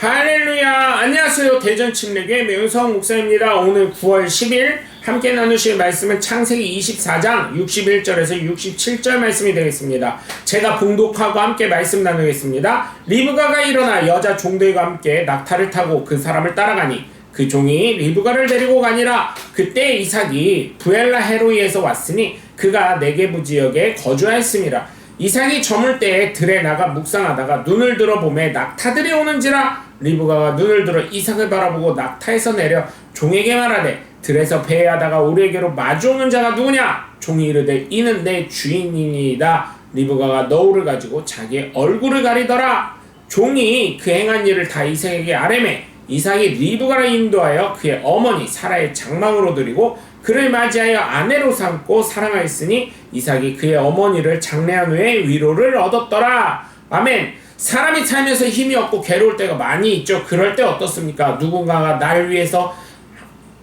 할렐루야. 안녕하세요. 대전 침례교회 명성 목사입니다. 오늘 9월 10일 함께 나누실 말씀은 창세기 24장 61절에서 67절 말씀이 되겠습니다. 제가 봉독하고 함께 말씀 나누겠습니다. 리브가가 일어나 여자 종들과 함께 낙타를 타고 그 사람을 따라가니 그 종이 리브가를 데리고 가니라. 그때 이삭이 부엘라 헤로이에서 왔으니 그가 네게부 지역에 거주하였습니다 이삭이 저물 때에 들에 나가 묵상하다가 눈을 들어 보매 낙타들이 오는지라 리브가가 눈을 들어 이삭을 바라보고 낙타에서 내려 종에게 말하되 들에서 배회하다가 우리에게로 마주오는 자가 누구냐? 종이 이르되 이는 내 주인이니이다. 리브가가 너울을 가지고 자기의 얼굴을 가리더라. 종이 그 행한 일을 다 이삭에게 아뢰매 이삭이 리브가를 인도하여 그의 어머니 사라의 장막으로 드리고 그를 맞이하여 아내로 삼고 사랑하였으니 이삭이 그의 어머니를 장례한 후에 위로를 얻었더라. 아멘. 사람이 살면서 힘이 없고 괴로울 때가 많이 있죠. 그럴 때 어떻습니까? 누군가가 날 위해서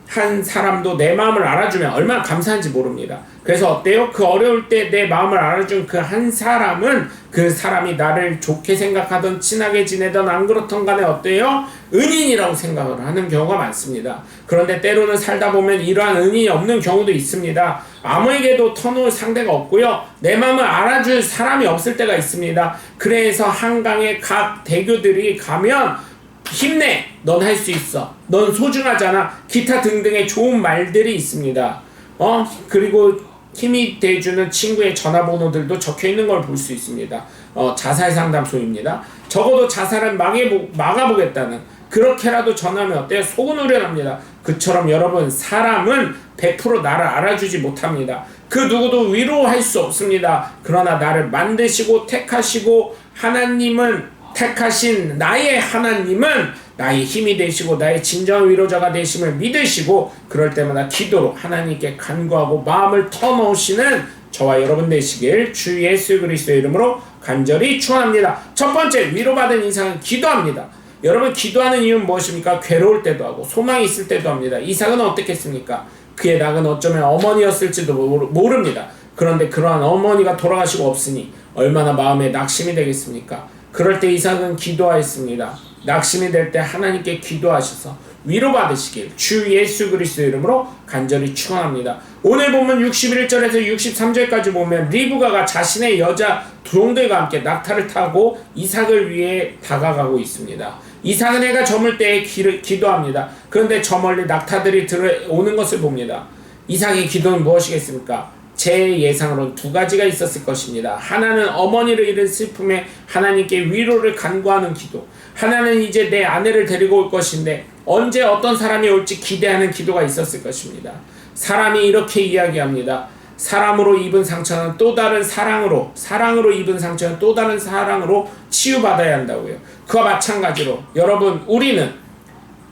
한 사람도 내 마음을 알아주면 얼마나 감사한지 모릅니다. 그래서 어때요? 그 어려울 때 내 마음을 알아준 그 한 사람은 그 사람이 나를 좋게 생각하던 친하게 지내던 안 그렇던 간에 어때요? 은인이라고 생각을 하는 경우가 많습니다. 그런데 때로는 살다 보면 이러한 은인이 없는 경우도 있습니다. 아무에게도 터놓을 상대가 없고요. 내 마음을 알아줄 사람이 없을 때가 있습니다. 그래서 한강의 각 대교들이 가면 힘내! 넌 할 수 있어. 넌 소중하잖아. 기타 등등의 좋은 말들이 있습니다. 어? 그리고 힘이 돼주는 친구의 전화번호들도 적혀 있는 걸 볼 수 있습니다. 어, 자살 상담소입니다. 적어도 자살은 막해보, 막아보겠다는 그렇게라도 전하면 어때요? 속은 우려납니다. 그처럼 여러분 사람은 100% 나를 알아주지 못합니다. 그 누구도 위로할 수 없습니다. 그러나 나를 만드시고 택하시고 하나님은 택하신 나의 하나님은 나의 힘이 되시고 나의 진정한 위로자가 되심을 믿으시고 그럴 때마다 기도로 하나님께 간구하고 마음을 터놓으시는 저와 여러분 되시길 주 예수 그리스도의 이름으로 간절히 축원합니다. 첫 번째 위로받은 인상은 기도합니다. 여러분 기도하는 이유는 무엇입니까? 괴로울 때도 하고 소망이 있을 때도 합니다. 이삭은 어떻겠습니까? 그의 낙은 어쩌면 어머니였을지도 모릅니다. 그런데 그러한 어머니가 돌아가시고 없으니 얼마나 마음에 낙심이 되겠습니까? 그럴 때 이삭은 기도하였습니다. 낙심이 될 때 하나님께 기도하셔서 위로받으시길 주 예수 그리스도 이름으로 간절히 축원합니다. 오늘 보면 61절에서 63절까지 보면 리브가가 자신의 여자 두종들과 함께 낙타를 타고 이삭을 위해 다가가고 있습니다. 이삭은 해가 저물 기, 기도합니다. 그런데 저 멀리 낙타들이 들어오는 것을 봅니다. 이삭의 기도는 무엇이겠습니까? 제 예상으로는 두 가지가 있었을 것입니다. 하나는 어머니를 잃은 슬픔에 하나님께 위로를 간구하는 기도. 하나는 이제 내 아내를 데리고 올 것인데 언제 어떤 사람이 올지 기대하는 기도가 있었을 것입니다. 사람이 이렇게 이야기합니다. 사람으로 입은 상처는 또 다른 사랑으로, 사랑으로 입은 상처는 또 다른 사랑으로 치유받아야 한다고요. 그와 마찬가지로 여러분, 우리는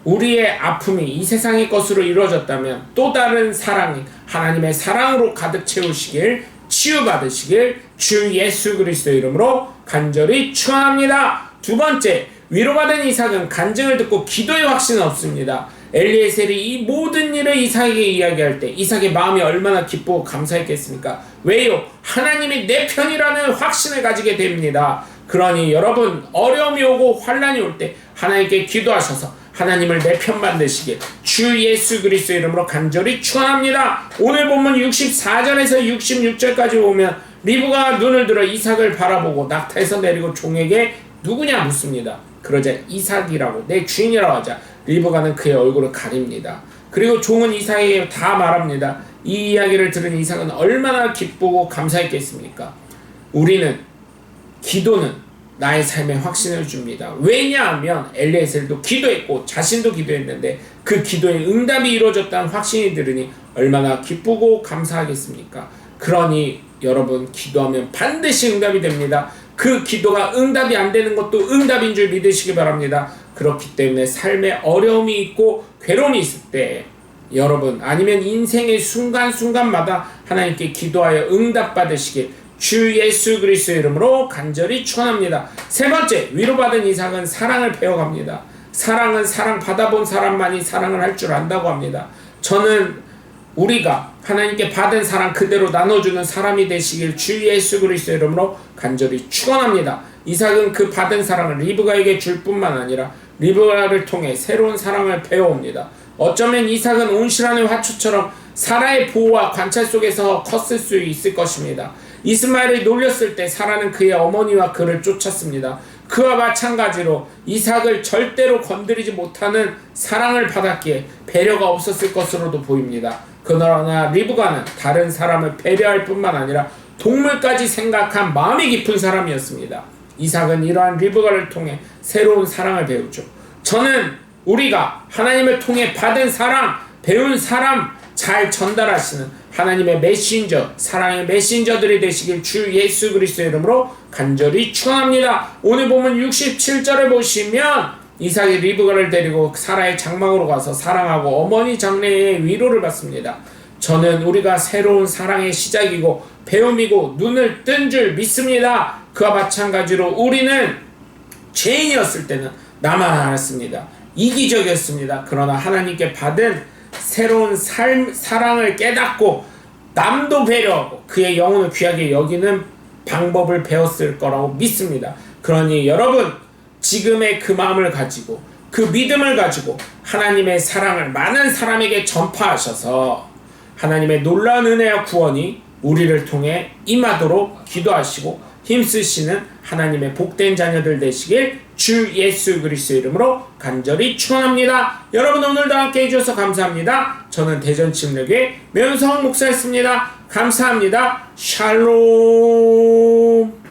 우리의 아픔이 이 세상의 것으로 이루어졌다면 또 다른 사랑이 하나님의 사랑으로 가득 채우시길 치유받으시길 주 예수 그리스도 이름으로 간절히 축원합니다. 두 번째 위로받은 이삭은 간증을 듣고 기도의 확신은 없습니다. 엘리에셀이 이 모든 일을 이삭에게 이야기할 때 이삭의 마음이 얼마나 기쁘고 감사했겠습니까? 왜요? 하나님이 내 편이라는 확신을 가지게 됩니다. 그러니 여러분 어려움이 오고 환란이 올 때 하나님께 기도하셔서 하나님을 내 편 만드시길 주 예수 그리스도 이름으로 간절히 축원합니다. 오늘 본문 64절에서 66절까지 보면 리브가 눈을 들어 이삭을 바라보고 낙타에서 내리고 종에게 누구냐 묻습니다. 그러자 이삭이라고 내 주인이라고 하자 리브가는 그의 얼굴을 가립니다. 그리고 종은 이삭에게 다 말합니다. 이 이야기를 들은 이삭은 얼마나 기쁘고 감사했겠습니까? 우리는 기도는 나의 삶에 확신을 줍니다. 왜냐하면 엘리에셀도 기도했고 자신도 기도했는데 그 기도에 응답이 이루어졌다는 확신이 들으니 얼마나 기쁘고 감사하겠습니까? 그러니 여러분 기도하면 반드시 응답이 됩니다. 그 기도가 응답이 안 되는 것도 응답인 줄 믿으시기 바랍니다. 그렇기 때문에 삶에 어려움이 있고 괴로움이 있을 때 여러분 아니면 인생의 순간순간마다 하나님께 기도하여 응답받으시길 주 예수 그리스도 이름으로 간절히 축원합니다. 세 번째 위로받은 이삭은 사랑을 배워갑니다. 사랑은 사랑 받아본 사람만이 사랑을 할 줄 안다고 합니다. 저는 우리가 하나님께 받은 사랑 그대로 나눠주는 사람이 되시길 주 예수 그리스도 이름으로 간절히 축원합니다. 이삭은 그 받은 사랑을 리브가에게 줄 뿐만 아니라 리브가를 통해 새로운 사랑을 배워옵니다. 어쩌면 이삭은 온실하는 화초처럼 사라의 보호와 관찰 속에서 컸을 수 있을 것입니다. 이스마엘을 놀렸을 때 사라는 그의 어머니와 그를 쫓았습니다. 그와 마찬가지로 이삭을 절대로 건드리지 못하는 사랑을 받았기에 배려가 없었을 것으로도 보입니다. 그러나 리브가는 다른 사람을 배려할 뿐만 아니라 동물까지 생각한 마음이 깊은 사람이었습니다. 이삭은 이러한 리브가를 통해 새로운 사랑을 배우죠. 저는 우리가 하나님을 통해 받은 사랑, 배운 사람 잘 전달하시는 하나님의 메신저, 사랑의 메신저들이 되시길 주 예수 그리스도의 이름으로 간절히 축원합니다. 오늘 보면 67절을 보시면 이삭이 리브가를 데리고 사라의 장막으로 가서 사랑하고 어머니 장래의 위로를 받습니다. 저는 우리가 새로운 사랑의 시작이고 배움이고 눈을 뜬 줄 믿습니다. 그와 마찬가지로 우리는 죄인이었을 때는 나만 알았습니다. 이기적이었습니다. 그러나 하나님께 받은 새로운 삶, 사랑을 깨닫고 남도 배려하고 그의 영혼을 귀하게 여기는 방법을 배웠을 거라고 믿습니다. 그러니 여러분 지금의 그 마음을 가지고 그 믿음을 가지고 하나님의 사랑을 많은 사람에게 전파하셔서 하나님의 놀라운 은혜와 구원이 우리를 통해 임하도록 기도하시고 힘쓰시는 하나님의 복된 자녀들 되시길 주 예수 그리스도 이름으로 간절히 축원합니다. 여러분 오늘도 함께 해주셔서 감사합니다. 저는 대전 침례교회 면성 목사였습니다. 감사합니다. 샬롬